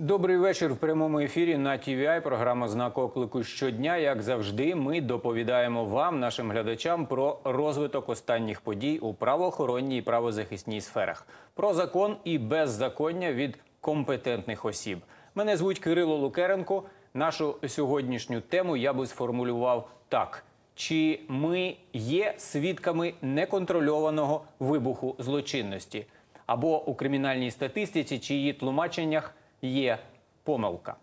Добрий вечір в прямому ефірі на TVI. Програма знак оклику щодня. Як завжди, ми доповідаємо вам, нашим глядачам, про розвиток останніх подій у правоохоронній і правозахисній сферах, про закон і беззаконня від компетентних осіб. Мене звуть Кирило Лукеренко. Нашу сьогоднішню тему я би сформулював так: чи ми є свідками неконтрольованого вибуху злочинності? або у кримінальній статистиці, чи її тлумаченнях є помилка.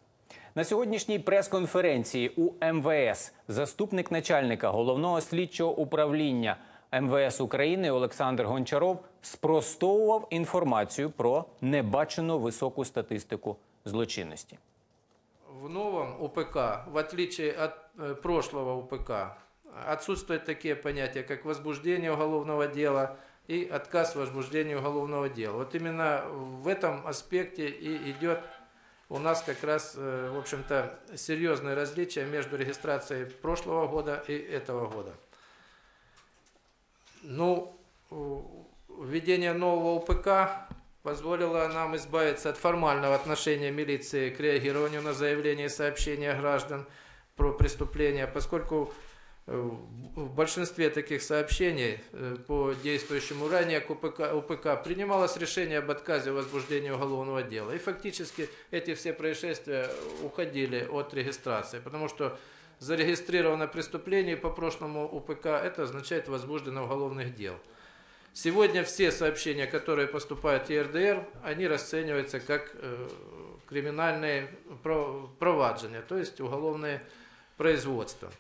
На сьогоднішній прес-конференції у МВС заступник начальника головного слідчого управління МВС України Олександр Гончаров спростовував інформацію про небачену високу статистику злочинності. В новом УПК, в отличие от э, прошлого УПК, отсутствуют такие понятия, как возбуждение уголовного дела и отказ в возбуждении уголовного дела. Вот именно в этом аспекте и идет у нас как раз, э, в общем-то, серьезное различие между регистрацией прошлого года и этого года. Ну, введение нового УПК позволило нам избавиться от формального отношения милиции к реагированию на заявления и сообщения граждан про преступления, поскольку в большинстве таких сообщений э, по действующему ранее УПК, УПК принималось решение об отказе в возбуждении уголовного дела. И фактически эти все происшествия уходили от регистрации, потому что зарегистрировано преступление по прошлому УПК, это означает возбуждено уголовных дел. Сегодня все сообщения, которые поступают в ЕРДР, они расцениваются как э, криминальные про- проваджения, то есть уголовные производства.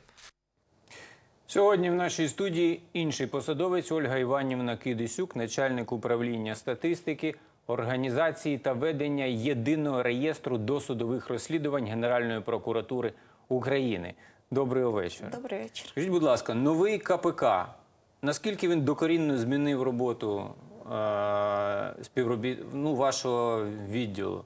Сьогодні в нашій студії інший посадовець Ольга Іванівна Кидисюк, начальник управління статистики, організації та ведення єдиного реєстру досудових розслідувань Генеральної прокуратури України. Добрий вечір. Добрий вечір. Скажіть, будь ласка, новий КПК. Наскільки він докорінно змінив роботу е- співробіт... ну, вашого відділу,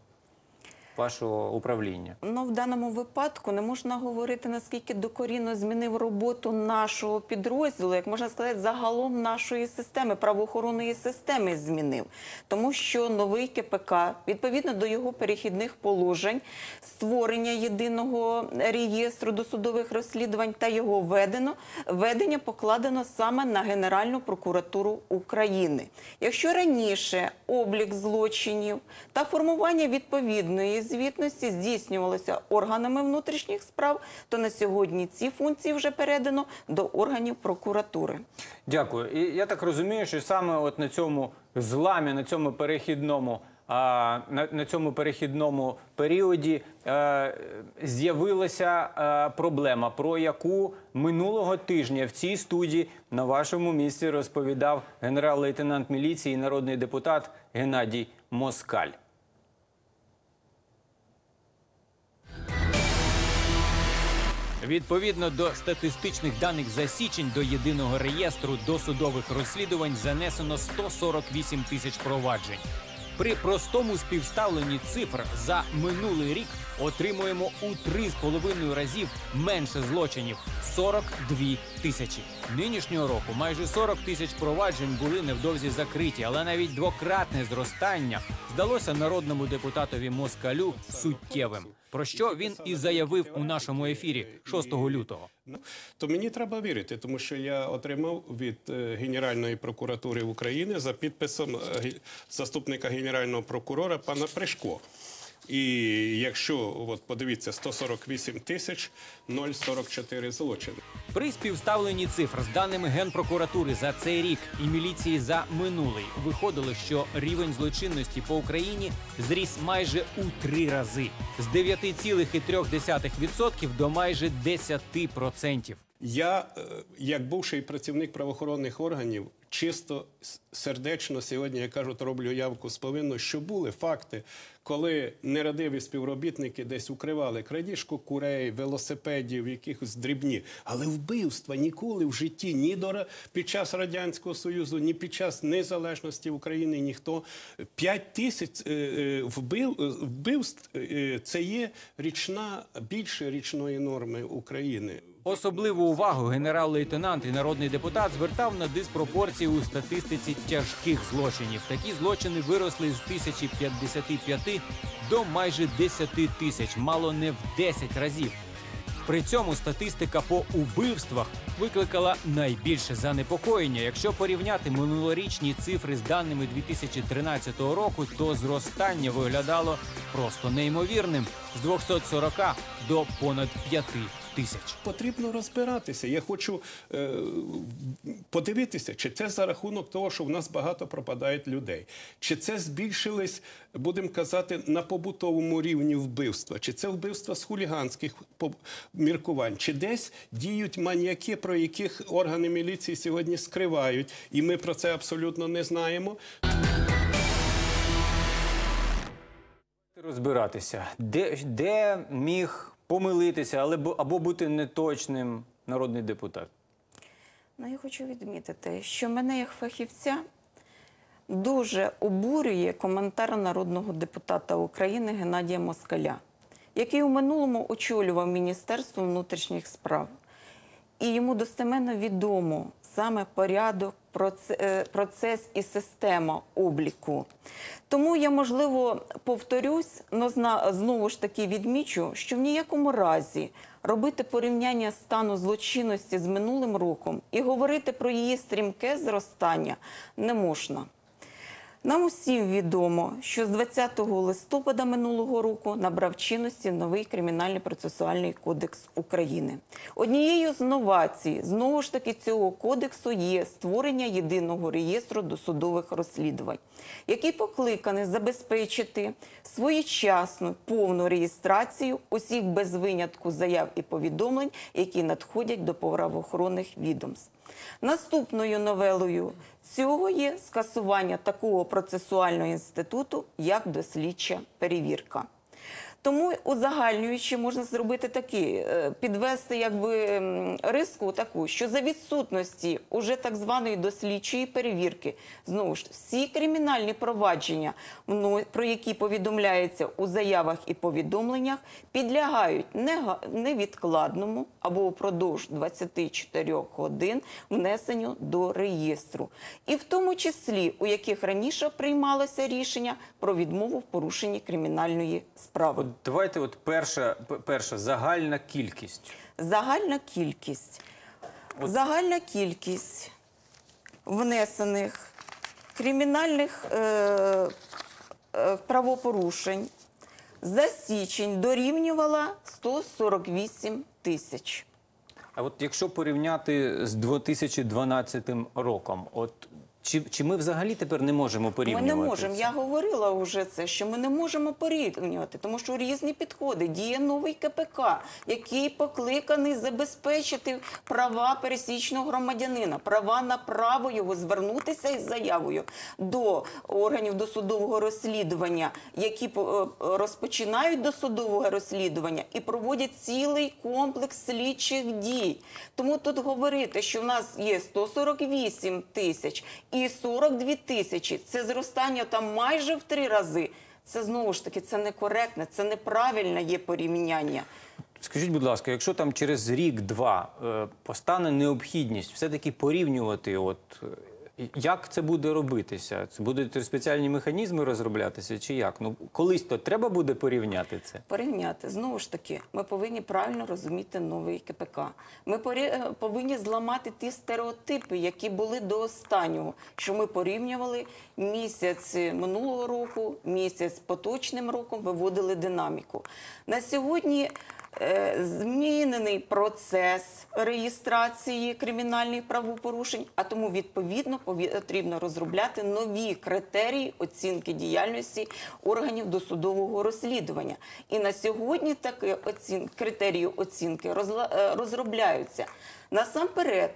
вашого управління? Ну, в даному випадку не можна говорити, наскільки докорінно змінив роботу нашого підрозділу, як можна сказати, загалом нашої системи, правоохоронної системи змінив. Тому що новий КПК, відповідно до його перехідних положень, створення єдиного реєстру досудових розслідувань та його ведено, ведення покладено саме на Генеральну прокуратуру України. Якщо раніше облік злочинів та формування відповідної звітності здійснювалося органами внутрішніх справ, то на сьогодні ці функції вже передано до органів прокуратури. Дякую. І я так розумію, що саме от на цьому зламі, на цьому перехідному. На, на цьому перехідному періоді е, з'явилася е, проблема, про яку минулого тижня в цій студії на вашому місці розповідав генерал-лейтенант міліції народний депутат Геннадій Москаль. Відповідно до статистичних даних за січень до єдиного реєстру досудових розслідувань занесено 148 тисяч проваджень. При простому співставленні цифр за минулий рік отримуємо у 3,5 разів менше злочинів 42 тисячі. Нинішнього року майже 40 тисяч проваджень були невдовзі закриті, але навіть двократне зростання здалося народному депутатові Москалю суттєвим. Про що він і заявив у нашому ефірі 6 лютого. Ну, то мені треба вірити, тому що я отримав від е, Генеральної прокуратури України за підписом е, заступника генерального прокурора пана Пришко. І якщо от подивіться 148 тисяч 044 злочини. При співставленні цифр з даними Генпрокуратури за цей рік і міліції за минулий виходило, що рівень злочинності по Україні зріс майже у три рази з 9,3% до майже 10%. Я, е, як бувший працівник правоохоронних органів, чисто сердечно сьогодні, як кажуть, роблю явку з повинно, що були факти, коли нерадиві співробітники десь укривали крадіжку курей, велосипедів, якихось дрібні. Але вбивства ніколи в житті ні до під час радянського союзу, ні під час незалежності України ніхто п'ять тисяч е, е, вбив, вбивств це є річна більше річної норми України. Особливу увагу генерал-лейтенант і народний депутат звертав на диспропорції у статистиці тяжких злочинів. Такі злочини виросли з 1055 до майже 10 тисяч, мало не в 10 разів. При цьому статистика по убивствах викликала найбільше занепокоєння. Якщо порівняти минулорічні цифри з даними 2013 року, то зростання виглядало просто неймовірним з 240 до понад 5 тисяч. Потрібно розбиратися. Я хочу е, подивитися, чи це за рахунок того, що в нас багато пропадають людей, чи це збільшились, будемо казати, на побутовому рівні вбивства, чи це вбивства з хуліганських міркувань, чи десь діють маніяки, про яких органи міліції сьогодні скривають, і ми про це абсолютно не знаємо. Розбиратися, де, де міг помилитися, але або бути неточним народний депутат. Ну, я хочу відмітити, що мене як фахівця дуже обурює коментар народного депутата України Геннадія Москаля, який у минулому очолював Міністерство внутрішніх справ. І йому достеменно відомо саме порядок, процес і система обліку. Тому я, можливо, повторюсь, зна- знову ж таки відмічу, що в ніякому разі робити порівняння стану злочинності з минулим роком і говорити про її стрімке зростання не можна. Нам усім відомо, що з 20 листопада минулого року набрав чинності новий кримінальний процесуальний кодекс України. Однією з новацій знову ж таки цього кодексу є створення єдиного реєстру досудових розслідувань, який покликаний забезпечити своєчасну повну реєстрацію усіх без винятку заяв і повідомлень, які надходять до правоохоронних відомств. Наступною новелою цього є скасування такого процесуального інституту, як дослідча перевірка. Тому узагальнюючи, можна зробити такі, е, підвести якби риску таку, що за відсутності уже так званої дослідчої перевірки, знову ж всі кримінальні провадження, про які повідомляється у заявах і повідомленнях, підлягають невідкладному або впродовж 24 годин внесенню до реєстру, і в тому числі у яких раніше приймалося рішення про відмову в порушенні кримінальної справи. От давайте, от перша, перша загальна кількість. Загальна кількість. Загальна кількість внесених кримінальних е, е, правопорушень за січень дорівнювала 148 тисяч. А от якщо порівняти з 2012 роком, от чи, чи ми взагалі тепер не можемо порівнювати? Ми не можемо. це? Я говорила вже це, що ми не можемо порівнювати, тому що різні підходи. Діє новий КПК, який покликаний забезпечити права пересічного громадянина, права на право його звернутися із заявою до органів досудового розслідування, які е, розпочинають досудове розслідування і проводять цілий комплекс слідчих дій. Тому тут говорити, що в нас є 148 тисяч і 42 тисячі, це зростання там майже в три рази. Це знову ж таки це некоректне, це неправильне є порівняння. Скажіть, будь ласка, якщо там через рік-два е, постане необхідність все-таки порівнювати, от як це буде робитися? Це будуть спеціальні механізми розроблятися, чи як? Ну колись то треба буде порівняти це. Порівняти знову ж таки, ми повинні правильно розуміти новий КПК. Ми е, повинні зламати ті стереотипи, які були до останнього, що ми порівнювали місяць минулого року, місяць поточним роком, виводили динаміку. На сьогодні змінений процес реєстрації кримінальних правопорушень, а тому відповідно пові- потрібно розробляти нові критерії оцінки діяльності органів досудового розслідування. І на сьогодні такі оцін... критерії оцінки розла... е, розробляються насамперед.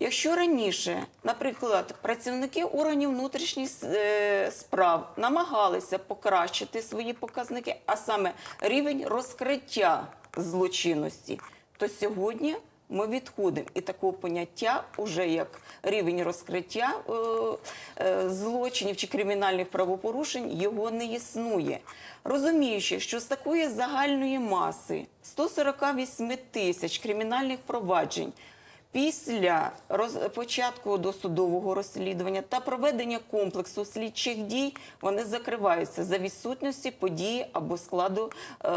Якщо раніше, наприклад, працівники органів внутрішніх е, справ намагалися покращити свої показники, а саме рівень розкриття злочинності, то сьогодні ми відходимо і такого поняття, уже як рівень розкриття е, е, злочинів чи кримінальних правопорушень, його не існує. Розуміючи, що з такої загальної маси 148 тисяч кримінальних проваджень Після роз... початку досудового розслідування та проведення комплексу слідчих дій вони закриваються за відсутності події або складу е,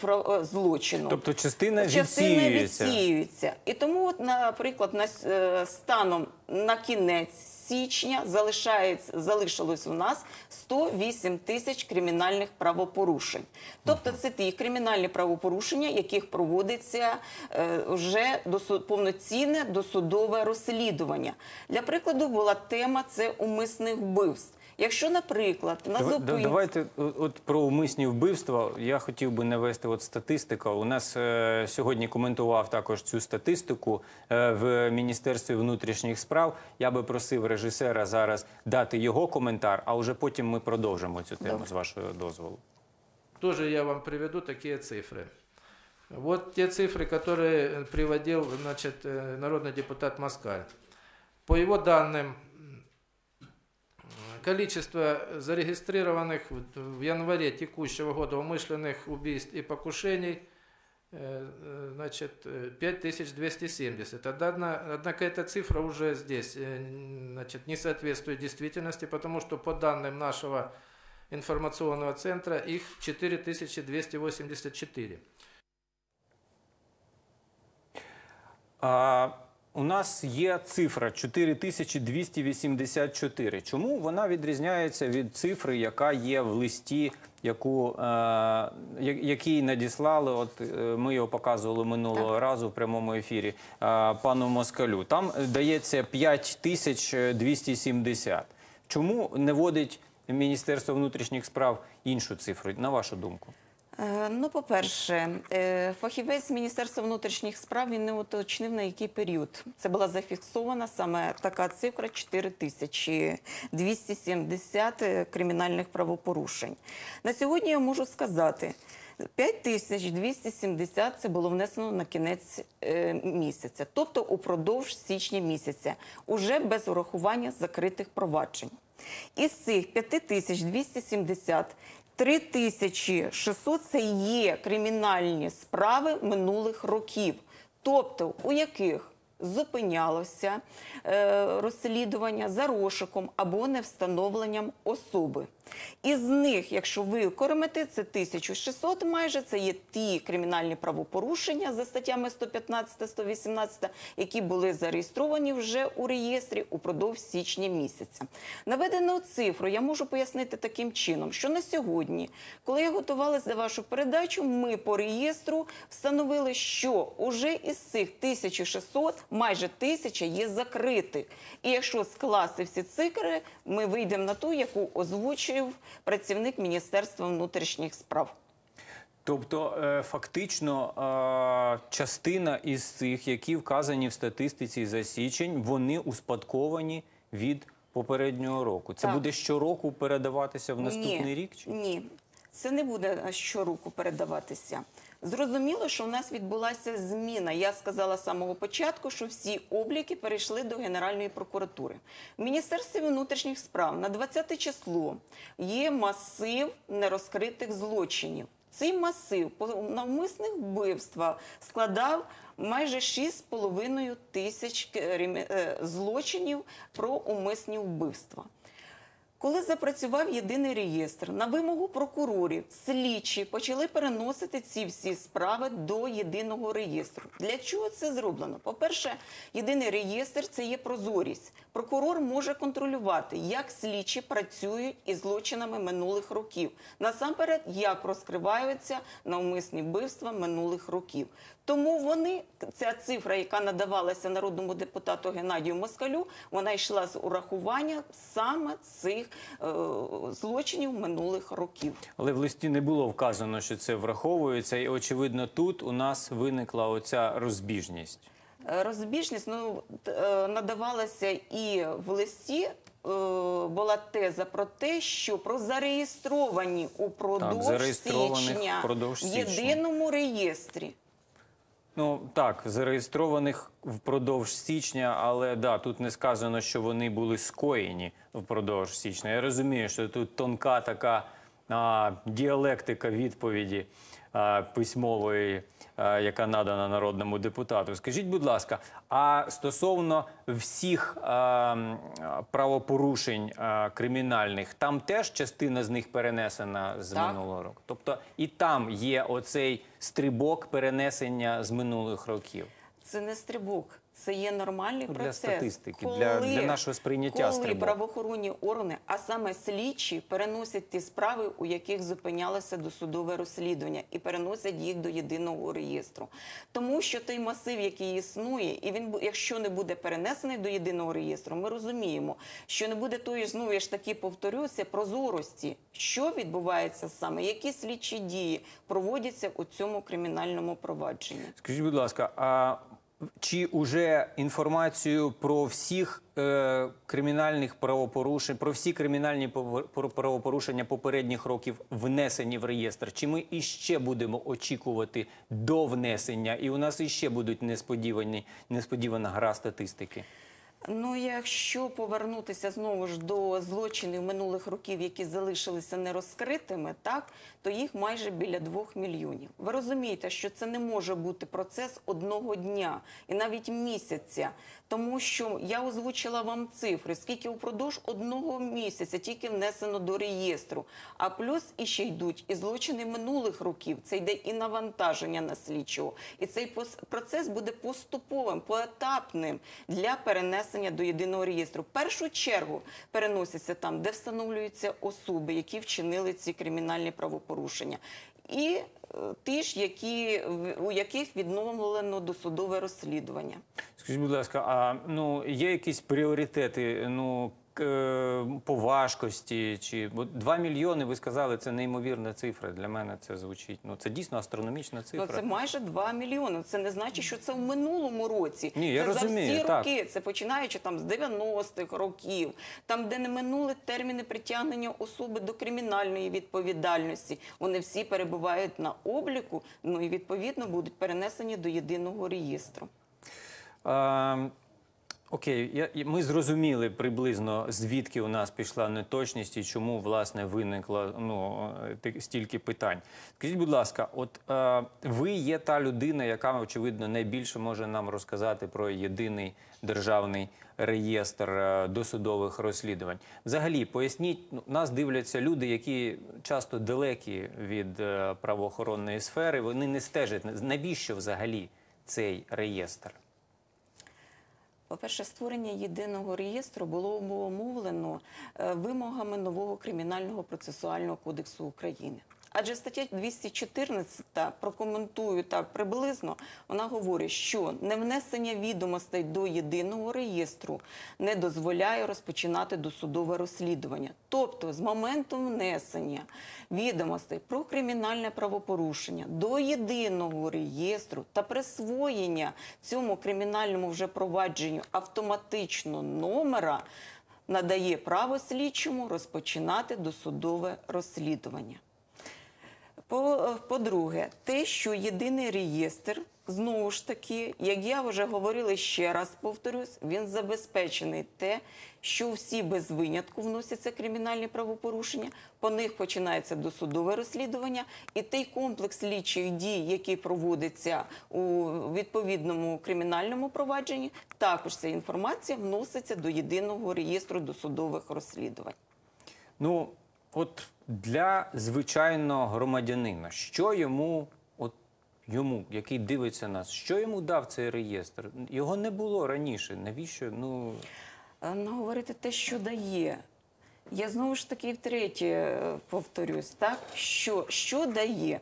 про, е, злочину. Тобто частина частина відсіюється. відсіюються. І тому, от, наприклад, на, е, станом на кінець січня залишається, залишилось у нас 108 тисяч кримінальних правопорушень. Тобто це ті кримінальні правопорушення, яких проводиться е, вже досуд, повноцінне досудове розслідування. Для прикладу була тема це умисних вбивств. Якщо, наприклад, на Давай- зупинці... Давайте о- от про умисні вбивства. Я хотів би навести от статистика. У нас е, сьогодні коментував також цю статистику е, в Міністерстві внутрішніх справ. Я би просив режисера зараз дати його коментар, а вже потім ми продовжимо цю тему Добре. з вашого дозволу. Тоже я вам приведу такие цифры. Вот те цифры, которые э, приводил значит, э, народный депутат Москаль. По его данным, м, количество зарегистрированных в- январе текущего года умышленных убийств и покушений э, э, значит, э, 5270. Одна- Однако эта цифра уже здесь э, значит, не соответствует действительности, потому что по данным нашего информационного центра их 4284. А, у нас є цифра 4284. Чому вона відрізняється від цифри, яка є в листі, яку, е, який надіслали? От е, ми його показували минулого разу в прямому ефірі е, пану Москалю. Там дається 5270. Чому не вводить Міністерство внутрішніх справ іншу цифру, на вашу думку? Е, Ну, по-перше, е, фахівець Міністерства внутрішніх справ він не уточнив на який період. Це була зафіксована саме така цифра 4270 е, кримінальних правопорушень. На сьогодні я можу сказати. 5270 це було внесено на кінець місяця, тобто упродовж січня місяця, уже без урахування закритих проваджень. Із цих 5270 3600 – це є кримінальні справи минулих років, тобто у яких зупинялося е, розслідування за розшуком або невстановленням особи. Із них, якщо ви окремите, це 1600 майже, це є ті кримінальні правопорушення за статтями 115-118, які були зареєстровані вже у реєстрі упродовж січня місяця. Наведену цифру я можу пояснити таким чином, що на сьогодні, коли я готувалася до вашу передачу, ми по реєстру встановили, що уже із цих 1600 майже 1000 є закритих. І якщо скласти всі цифри, ми вийдемо на ту, яку озвучив працівник Міністерства внутрішніх справ. Тобто, е, фактично, е, частина із цих, які вказані в статистиці за січень, вони успадковані від попереднього року. Це Так. буде щороку передаватися в наступний ні, рік? Чи? Ні, це не буде щороку передаватися. Зрозуміло, що в нас відбулася зміна. Я сказала з самого початку, що всі обліки перейшли до Генеральної прокуратури. В Міністерстві внутрішніх справ на 20 число є масив нерозкритих злочинів. Цей масив навмисних вбивства складав майже 6,5 тисяч керем- е, злочинів про умисні вбивства. Коли запрацював єдиний реєстр, на вимогу прокурорів слідчі почали переносити ці всі справи до єдиного реєстру. Для чого це зроблено? По-перше, єдиний реєстр це є прозорість. Прокурор може контролювати, як слідчі працюють із злочинами минулих років. Насамперед, як розкриваються навмисні вбивства минулих років. Тому вони, ця цифра, яка надавалася народному депутату Геннадію Москалю, вона йшла з урахування саме цих е, злочинів минулих років. Але в листі не було вказано, що це враховується, і очевидно, тут у нас виникла оця розбіжність. Е, Розбіжність ну, е, надавалася і в листі. Була теза про те, що про зареєстровані упродовж зареєстрованих січня в єдиному реєстрі. Ну так, зареєстрованих впродовж січня, але да, тут не сказано, що вони були скоєні впродовж січня. Я розумію, що тут тонка така а, діалектика відповіді письмової, е, яка надана народному депутату. Скажіть, будь ласка, а стосовно всіх е, правопорушень е, кримінальних, там теж частина з них перенесена з Так. минулого року? Тобто і там є оцей стрибок перенесення з минулих років. Це не стрибок, це є нормальний Ну, для процес. статистики, для- для нашого сприйняття коли стрибок. правоохоронні органи, а саме слідчі, переносять ті справи, у яких зупинялося досудове розслідування, і переносять їх до єдиного реєстру. Тому що той масив, який існує, і він якщо не буде перенесений до єдиного реєстру, ми розуміємо, що не буде тої знову я ж таки повторюся прозорості, що відбувається саме, які слідчі дії проводяться у цьому кримінальному провадженні. Скажіть, будь ласка, а чи уже інформацію про всіх е, кримінальних правопорушень, про всі кримінальні правопорушення попередніх років внесені в реєстр? Чи ми іще будемо очікувати до внесення, і у нас іще будуть несподівані несподівана гра статистики? Ну, якщо повернутися знову ж до злочинів минулих років, які залишилися нерозкритими, так то їх майже біля двох мільйонів. Ви розумієте, що це не може бути процес одного дня і навіть місяця, тому що я озвучила вам цифри, скільки упродовж одного місяця тільки внесено до реєстру. А плюс іще йдуть і злочини минулих років. Це йде і навантаження на слідчого. І цей процес буде поступовим, поетапним для перенесення до єдиного реєстру. В першу чергу переносяться там, де встановлюються особи, які вчинили ці кримінальні правопорушення. І е, ті ж, які, у яких відновлено досудове розслідування. Скажіть, будь ласка, а ну є якісь пріоритети? Ну по важкості чи бо 2 мільйони? Ви сказали, це неймовірна цифра. Для мене це звучить. Ну це дійсно астрономічна цифра. Ну, це майже 2 мільйони. Це не значить, що це в минулому році. Ні, я це розумію, за всі так. роки. Це починаючи там з 90-х років, там, де не минули терміни притягнення особи до кримінальної відповідальності. Вони всі перебувають на обліку, ну і відповідно будуть перенесені до єдиного реєстру. А, окей, я, ми зрозуміли приблизно звідки у нас пішла неточність і чому власне виникло ну, е, стільки питань. Скажіть, будь ласка, от е, ви є та людина, яка очевидно найбільше може нам розказати про єдиний державний реєстр е, досудових розслідувань. Взагалі, поясніть, ну, нас дивляться люди, які часто далекі від е, правоохоронної сфери. Вони не стежать навіщо взагалі цей реєстр. По-перше, створення єдиного реєстру було обумовлено е, вимогами нового кримінального процесуального кодексу України. Адже стаття 214, прокоментую так приблизно, вона говорить, що невнесення відомостей до єдиного реєстру не дозволяє розпочинати досудове розслідування. Тобто, з моменту внесення відомостей про кримінальне правопорушення до єдиного реєстру та присвоєння цьому кримінальному вже провадженню автоматично номера надає право слідчому розпочинати досудове розслідування. По- По-друге, те, що єдиний реєстр, знову ж таки, як я вже говорила ще раз, повторюсь, він забезпечений те, що всі без винятку вносяться кримінальні правопорушення, по них починається досудове розслідування, і той комплекс слідчих дій, який проводиться у відповідному кримінальному провадженні, також ця інформація вноситься до єдиного реєстру досудових розслідувань. Ну, от для звичайного громадянина, що йому, от йому, який дивиться нас, що йому дав цей реєстр? Його не було раніше. Навіщо? Ну Е, ну, говорити те, що дає. Я знову ж таки втретє е, повторюсь, так? Що, що дає?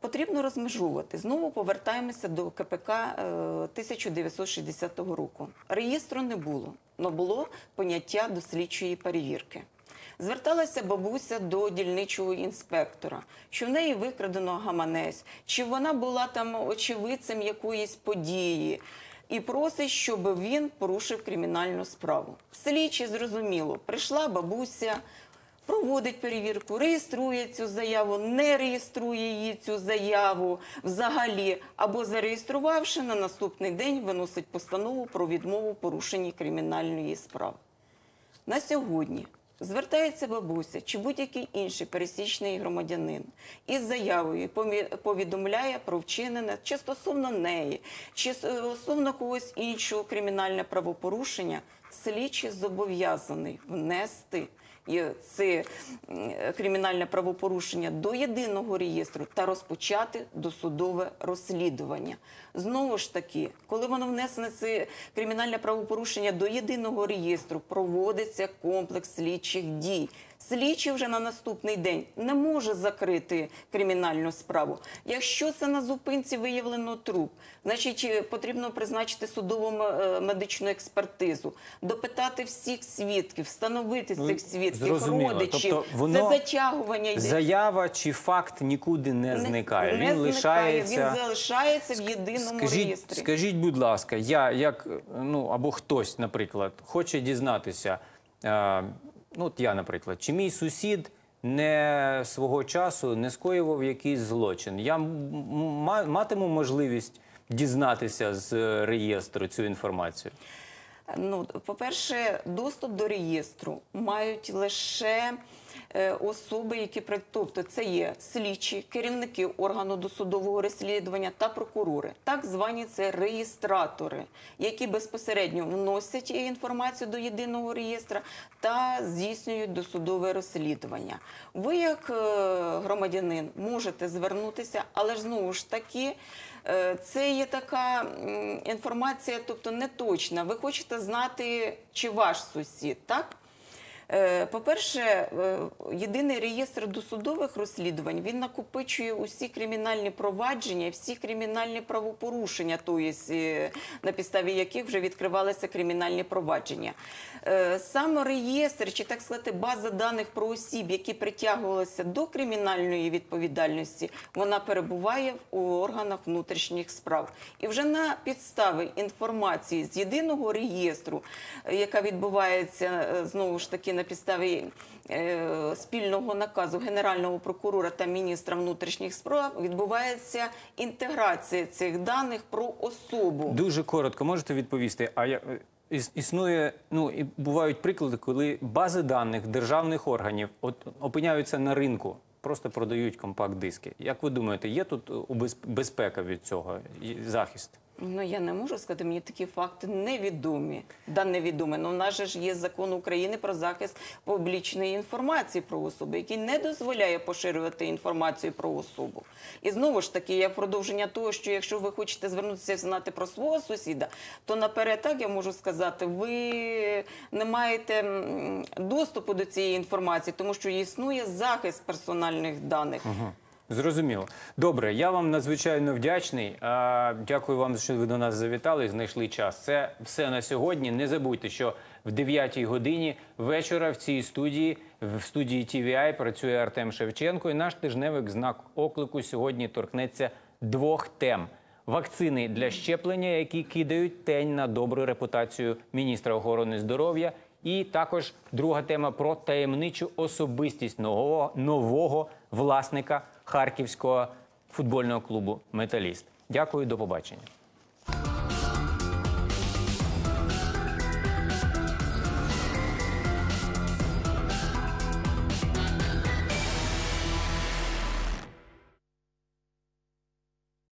Потрібно розмежувати. Знову повертаємося до КПК е, 1960 року. Реєстру не було, але було поняття дослідчої перевірки. Зверталася бабуся до дільничого інспектора, що в неї викрадено гаманець, чи вона була там очевидцем якоїсь події, і просить, щоб він порушив кримінальну справу. Слідчі зрозуміло, прийшла бабуся, проводить перевірку, реєструє цю заяву, не реєструє її цю заяву взагалі, або зареєструвавши на наступний день, виносить постанову про відмову в порушенні кримінальної справи. На сьогодні звертається бабуся чи будь-який інший пересічний громадянин із заявою повідомляє про вчинене чи стосовно неї, чи стосовно когось іншого кримінальне правопорушення, слідчий зобов'язаний внести це кримінальне правопорушення до єдиного реєстру та розпочати досудове розслідування. Знову ж таки, коли воно внесене це кримінальне правопорушення до єдиного реєстру, проводиться комплекс слідчих дій. Слідчий вже на наступний день не може закрити кримінальну справу. Якщо це на зупинці виявлено труп, значить е, потрібно призначити судову е, медичну експертизу, допитати всіх свідків, встановити Ну, цих свідків, зрозуміло. родичів. Тобто воно- Це затягування йде. Заява чи факт нікуди не, Не- зникає. не Він зникає, лишається. Він залишається в єдиному Скажіть, реєстрі. скажіть, будь ласка, я як ну або хтось, наприклад, хоче дізнатися. Ну, от я, наприклад, чи мій сусід не свого часу не скоював якийсь злочин. Я матиму можливість дізнатися з е, реєстру цю інформацію. Ну, по-перше, доступ до реєстру мають лише е, особи, які тобто це є слідчі, керівники органу досудового розслідування та прокурори, так звані це реєстратори, які безпосередньо вносять інформацію до єдиного реєстра та здійснюють досудове розслідування. Ви, як е, громадянин, можете звернутися, але ж знову ж таки. Е, Це є така інформація, тобто не точна. Ви хочете знати, чи ваш сусід, так? Е, По-перше, е, єдиний реєстр досудових розслідувань він накопичує усі кримінальні провадження, всі кримінальні правопорушення, тобто на підставі яких вже відкривалися кримінальні провадження. Саме реєстр, чи так сказати, база даних про осіб, які притягувалися до кримінальної відповідальності, вона перебуває у органах внутрішніх справ. І вже на підставі інформації з єдиного реєстру, яка відбувається знову ж таки на підставі е, спільного наказу генерального прокурора та міністра внутрішніх справ, відбувається інтеграція цих даних про особу. Дуже коротко можете відповісти. А я е, існує ну і бувають приклади, коли бази даних державних органів от опиняються на ринку, просто продають компакт-диски. Як ви думаєте, є тут е, безпека від цього захист? Ну я не можу сказати, мені такі факти невідомі. Да, невідомі. Ну, в нас же ж є закон України про захист публічної інформації про особу, який не дозволяє поширювати інформацію про особу. І знову ж таки, як продовження того, що якщо ви хочете звернутися і знати про свого сусіда, то наперед так я можу сказати, ви не маєте доступу до цієї інформації, тому що існує захист персональних даних. Зрозуміло. Добре, я вам надзвичайно вдячний. Дякую вам, що ви до нас завітали знайшли час. Це все на сьогодні. Не забудьте, що в 9 годині вечора в цій студії, в студії TVI працює Артем Шевченко. І наш тижневик знак оклику сьогодні торкнеться двох тем. Вакцини для щеплення, які кидають тень на добру репутацію міністра охорони здоров'я, і також друга тема про таємничу особистість нового, нового власника харківського футбольного клубу Металіст. Дякую, до побачення.